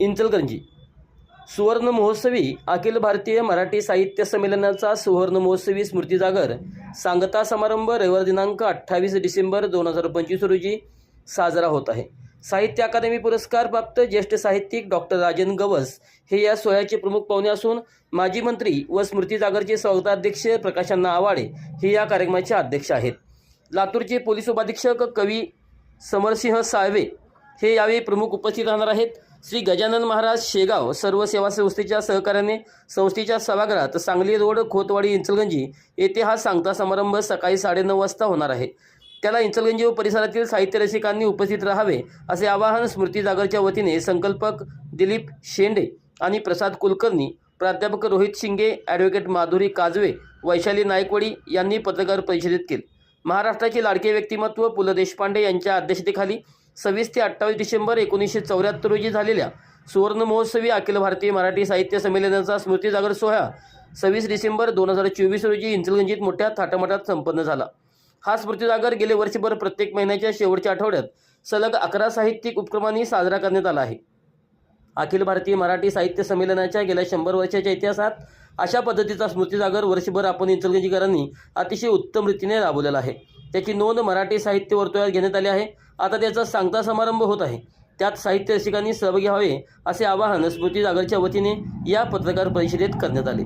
इंचलकरंजी. सुवर्ण महोत्सवी अखिल भारतीय मराठी साहित्य संमेलनाचा सुवर्ण महोत्सवी स्मृती जागर सांगता समारंभ रविवार दिनांक अठ्ठावीस डिसेंबर दोन हजार पंचवीस रोजी साजरा होत आहे. साहित्य अकादमी पुरस्कार प्राप्त ज्येष्ठ साहित्यिक डॉक्टर राजन गवस हे या सोहळ्याचे प्रमुख पाहुणे असून माजी मंत्री व स्मृती जागरचे स्वागताध्यक्ष प्रकाशांना आवाडे हे या कार्यक्रमाचे अध्यक्ष आहेत. लातूरचे पोलीस उपाधीक्षक कवी समरसिंह साळवे हे यावेळी प्रमुख उपस्थित राहणार आहेत. श्री गजानन महाराज शेगाव सर्व सेवा संस्थेच्या सहकार्याने संस्थेच्या सभागृहात सांगली रोड खोतवाडी इंचलगंजी येथे हा सांगता समारंभ सकाळी साडेनऊ वाजता होणार आहे. त्याला इंचलगंजी व परिसरातील साहित्य रसिकांनी उपस्थित राहावे असे आवाहन स्मृती जागरच्या वतीने संकल्पक दिलीप शेंडे आणि प्रसाद कुलकर्णी प्राध्यापक रोहित शिंगे ॲडव्होकेट माधुरी काजवे वैशाली नायकवडी यांनी पत्रकार परिषदेत केले. महाराष्ट्राचे लाडके व्यक्तिमत्व पु ल देशपांडे यांच्या अध्यक्षतेखाली सव्वीस ते अठ्ठावीस डिसेंबर एकोणीसशे चौऱ्याहत्तर रोजी झालेल्या सुवर्ण महोत्सवी अखिल भारतीय मराठी साहित्य संमेलनाचा स्मृती जागर सोहळा सव्वीस डिसेंबर दोन हजार चोवीस रोजी इंचलगंजीत मोठ्या थाटामाटात संपन्न झाला. हा स्मृती जागर गेले वर्षभर प्रत्येक महिन्याच्या शेवटच्या आठवड्यात सलग अकरा साहित्यिक उपक्रमांनी साजरा करण्यात आला आहे. अखिल भारतीय मराठी साहित्य संमेलनाच्या गेल्या शंभर वर्षाच्या इतिहासात अशा पद्धतीचा स्मृती जागर वर्षभर आपण इंचलगंजीकरांनी अतिशय उत्तम रीतीने राबवलेला आहे. त्याची नोंद मराठी साहित्य वर्तुळात घेण्यात आली आहे. आता त्याचा सांगता समारंभ होत आहे. त्यात साहित्य रसिकांनी सहभागी व्हावे असे आवाहन स्मृती जागरच्या वतीने या पत्रकार परिषदेत करण्यात आले.